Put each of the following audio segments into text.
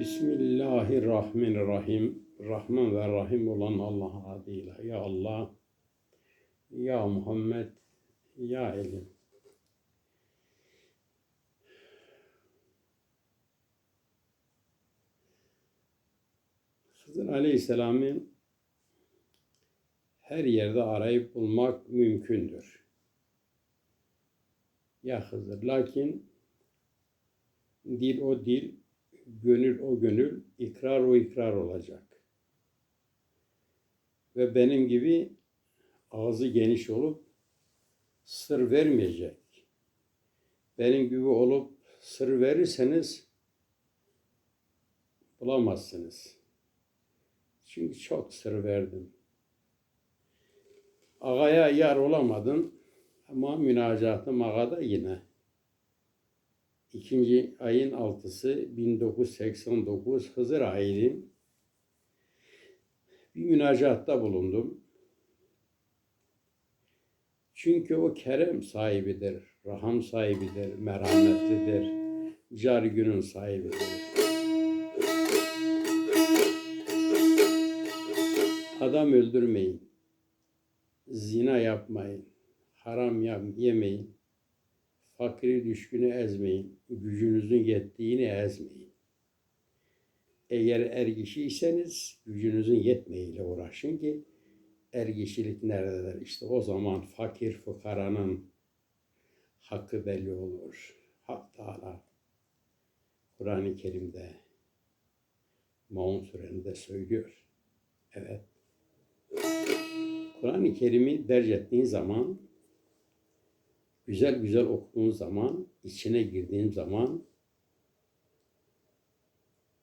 Bismillahirrahmanirrahim. Rahman ve Rahim olan Allah adıyla. Ya Allah, Ya Muhammed, Ya Elim. Hızır Aleyhisselam'ı her yerde arayıp bulmak mümkündür. Ya Hızır. Lakin dil o dil, gönül o gönül, ikrar o ikrar olacak. Ve benim gibi ağzı geniş olup sır vermeyecek. Benim gibi olup sır verirseniz bulamazsınız. Çünkü çok sır verdim. Ağaya yar olamadın ama münacatım ağada yine. İkinci ayın altısı 1989 Hızır ayıydı. Bir münacatta bulundum. Çünkü o kerem sahibidir, raham sahibidir, merhametlidir, car günün sahibidir. Adam öldürmeyin, zina yapmayın, haram yemeyin, fakiri düşkünü ezmeyin, gücünüzün yettiğini ezmeyin. Eğer ergişiyseniz gücünüzün yetmeyiyle uğraşın ki ergişilik nerededir? İşte o zaman fakir fukaranın hakkı belli olur. Hak Teala Kur'an-ı Kerim'de Maun Suresi'nde söylüyor. Evet. Kur'an-ı Kerim'i derc ettiğin zaman güzel güzel okuduğun zaman, içine girdiğin zaman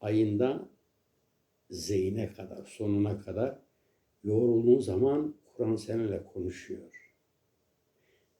ayında zeyne kadar, sonuna kadar yoğrulduğun zaman Kur'an seninle konuşuyor.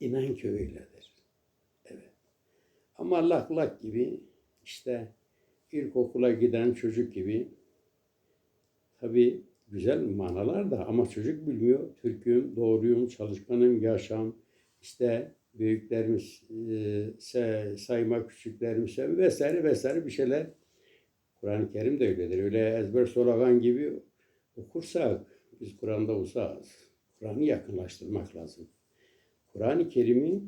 İnan ki öyledir. Evet. Ama lak lak gibi işte ilkokula giden çocuk gibi tabi güzel manalar da ama çocuk bilmiyor. Türk'üm, doğruyum, çalışkanım, yaşam, işte büyüklerimiz e, sayma küçüklerimiz vesaire vesaire bir şeyler. Kur'an-ı Kerim de öyledir. Öyle ezber slogan gibi okursak biz Kur'an'da uzağız. Kur'an'ı yakınlaştırmak lazım. Kur'an-ı Kerim'i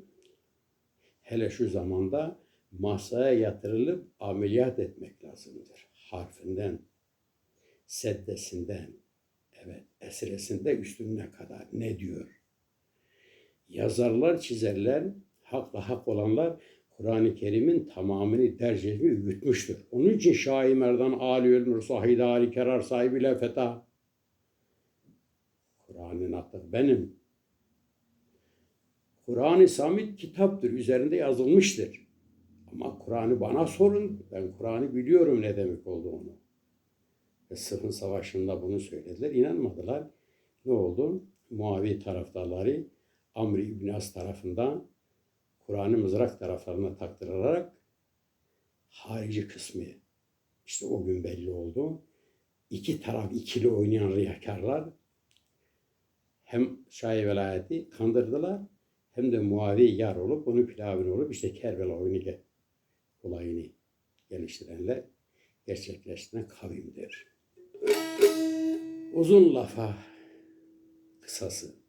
hele şu zamanda masaya yatırılıp ameliyat etmek lazımdır. Harfinden, seddesinden, evet esresinde üstüne kadar ne diyor? Yazarlar, çizerler, hakla hak olanlar Kur'an-ı Kerim'in tamamını dercesini yutmuştur. Onun için Şahi Merdan, Ali Ölmür, Sahid Ali Kerar sahibi ile feta. Kur'an'ın adı benim. Kur'an-ı Samit kitaptır, üzerinde yazılmıştır. Ama Kur'an'ı bana sorun, ben Kur'an'ı biliyorum ne demek olduğunu. Ve Sıfın Savaşı'nda bunu söylediler, inanmadılar. Ne oldu? Muavi taraftarları Amr İbn As tarafından Kur'an'ı mızrak taraflarına taktırarak harici kısmı işte o gün belli oldu. İki taraf ikili oynayan riyakarlar hem Şahi velayeti kandırdılar hem de muavi yar olup onu pilavini olup işte Kerbela oyunu olayını geliştirenler gerçekleştiren kavimdir. Uzun lafa kısası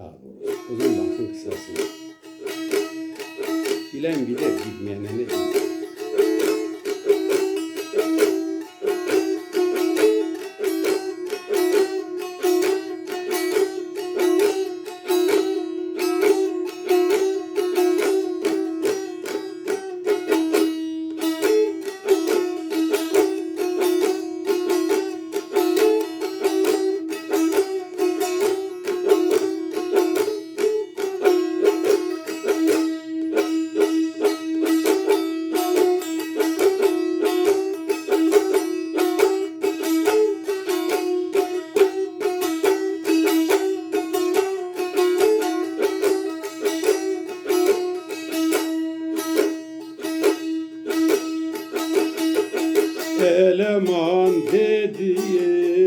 doğrusu. Uzun lafın kısası. Bilen bilir, bilmeyene ne bilir. Eleman dediğim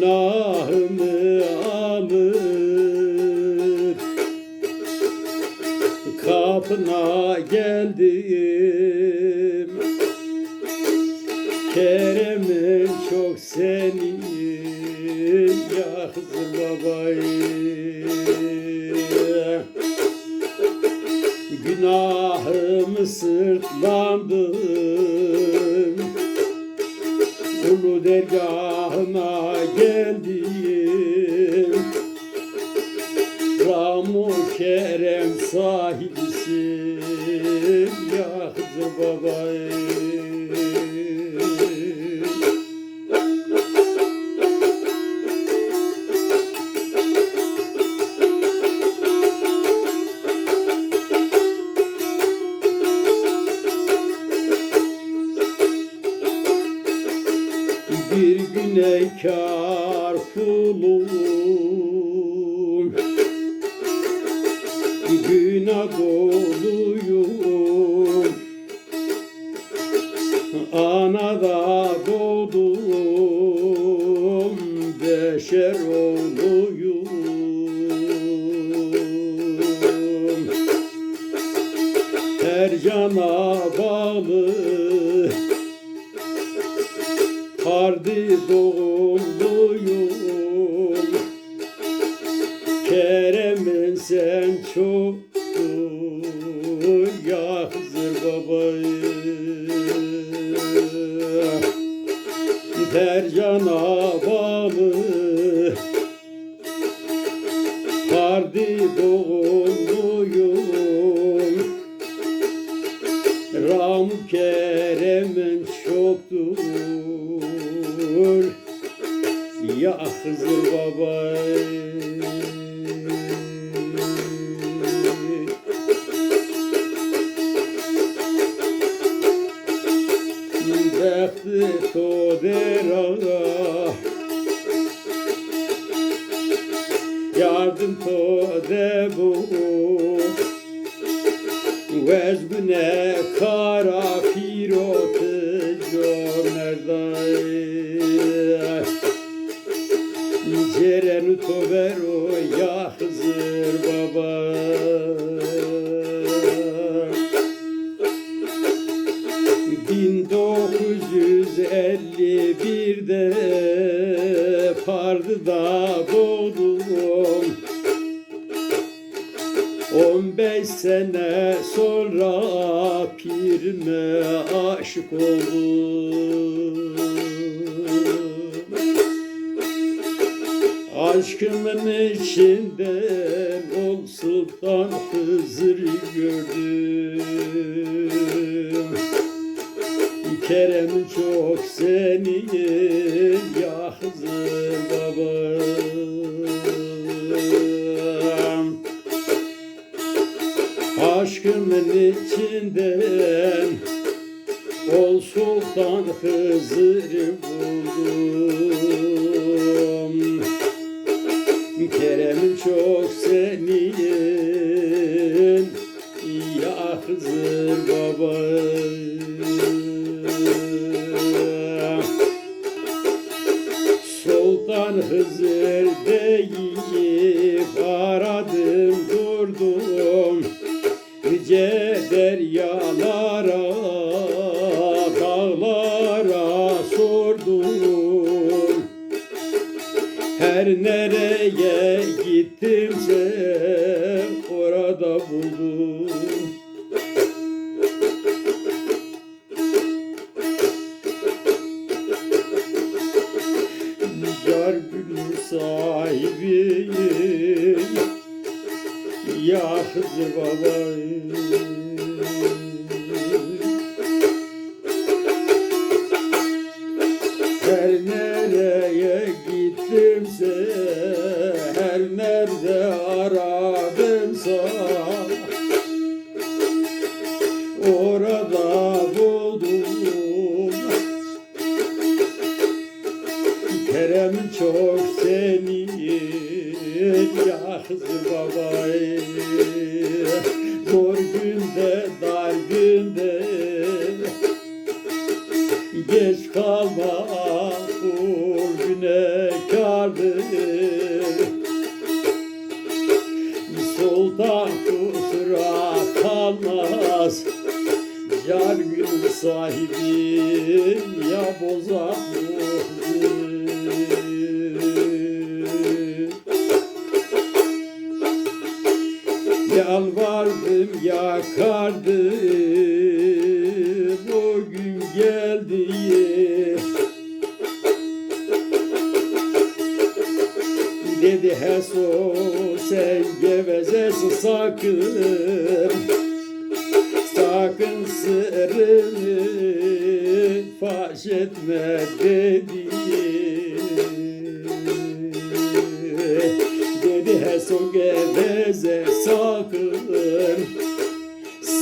Günahımı alır. Kapına geldim Ramu Kerem sahibisin ya Hızır babayı Anada doğdum Beşer oğluyum Her cana bağlı Hardi doğumluyum Hardi doğumluyum Ram Kerem'in çoktur. Ya Hızır baba Vezgüne kara pirotu cömerday Cerenu tovero ya Hızır baba. Bin dokuz yüz elli birde Pardı'da doğdum sene sonra pirime aşık oldum. Aşkımın içinden ol sultan Hızır'ı gördüm. Kerem çok seni ya Hızır babam içinden Ol sultan Hızır'ı buldum Kerem'im çok senin Ya Hızır baba Sultan Hızır baba Kerem çok seni Yalvardım yakardı Bugün geldi Dedi Heso sen gevezesin sakın. Sakın sırrını faş etme dedi Dedi Heso geveze sakın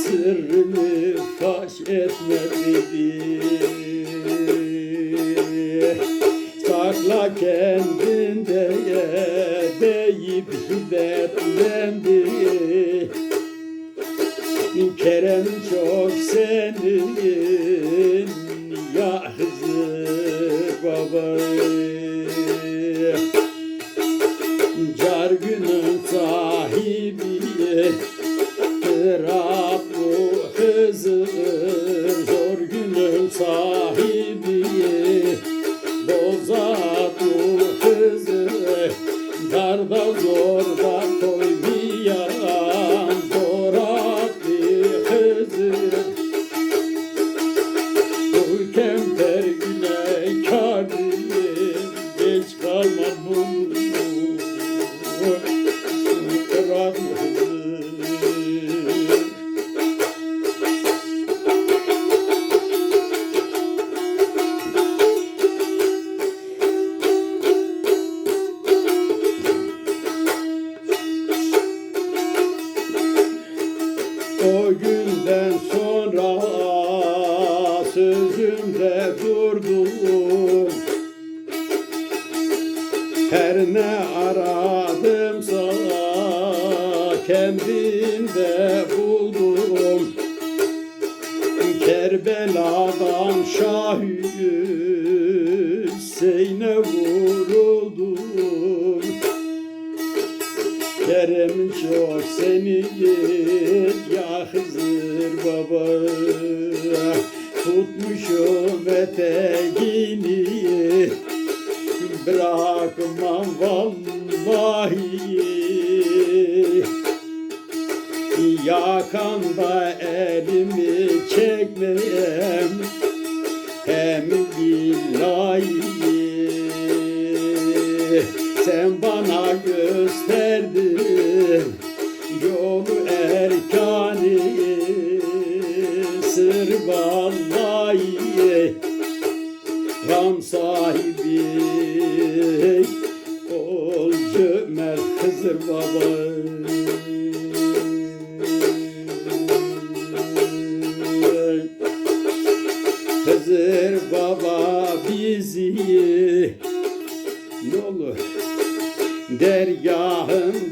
Sırrını faş etme dedi Sakla kendinde deyip hiddetlendi Kerem çok senin sözümde durdum. Her ne aradımsa kendimde buldum. Kerbela'dan Şah Hüseyin'e vuruldum. Kerem çok senin ya Hızır baba Tutmuşum eteğini bırakmam vallahi. Yakanda elimi çekmem hem billahi sen bana gösterdin baba bizi ne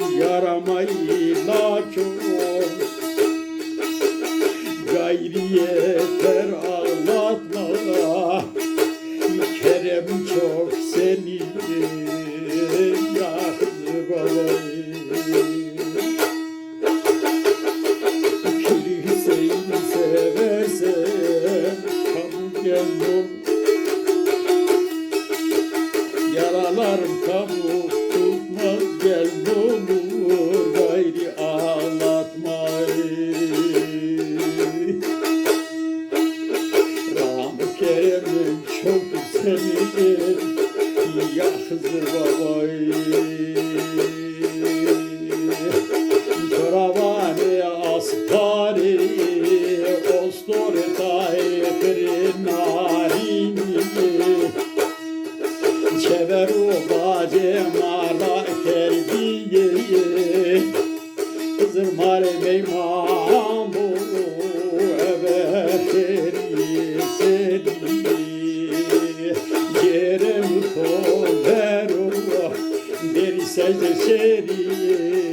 olur yaramayı la çok Gayri senin ya Hızır babay secde şeri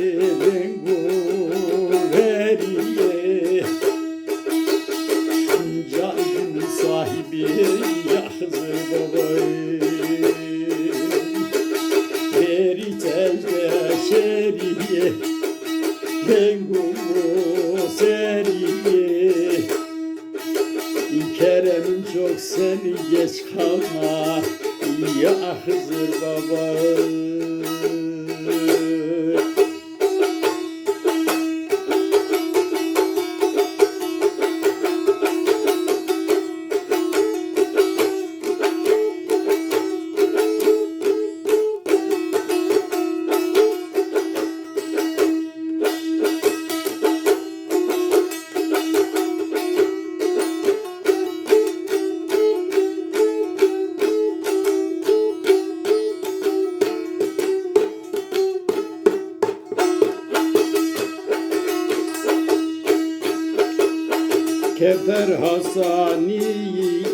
Kefer Hasaniyim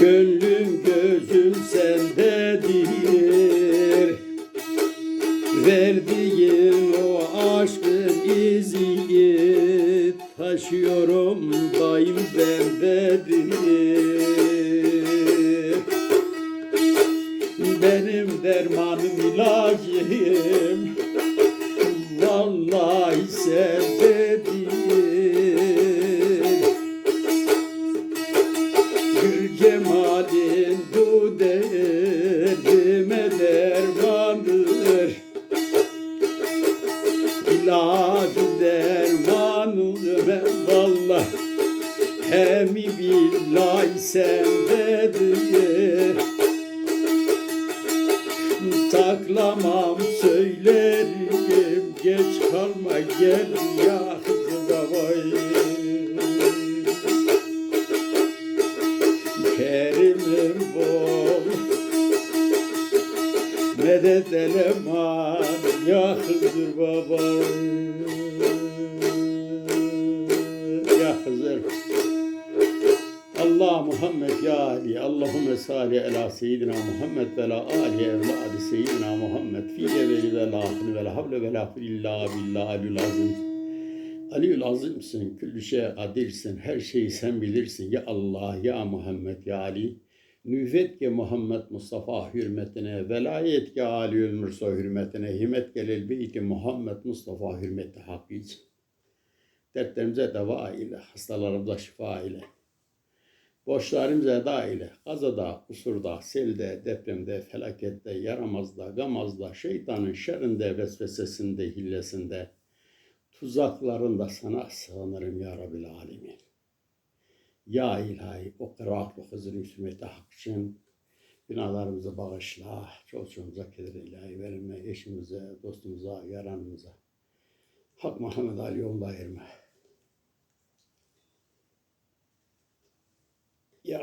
Gönlüm billahi Muhammed ya Ali Allahümme salli ala seyyidina Muhammed ve la ali evladi seyyidina Muhammed fi evveli ve lahını ve la havle ve la illa billah alül azim Aliül azimsin, küllü şeye kadirsin, her şeyi sen bilirsin. Ya Allah, ya Muhammed, ya Ali. Nüvet ki Muhammed Mustafa hürmetine, velayet ki Aliül Mürsa hürmetine, himet gelil beyti Muhammed Mustafa hürmeti hakkı için. Dertlerimize deva ile, hastalarımıza şifa ile. Borçlarımıza da ile, kazada, kusurda, selde, depremde, felakette, yaramazda, gamazda, şeytanın şerrinde, vesvesesinde, hillesinde, tuzaklarında sana sığınırım ya Rabbil Alemin. Ya ilahi o kıraatlı Hızır'ın sünneti hak için binalarımızı bağışla, çocuğumuza keder ilahi verme, eşimize, dostumuza, yaranımıza. Hak Muhammed Ali yolunda erme. Ya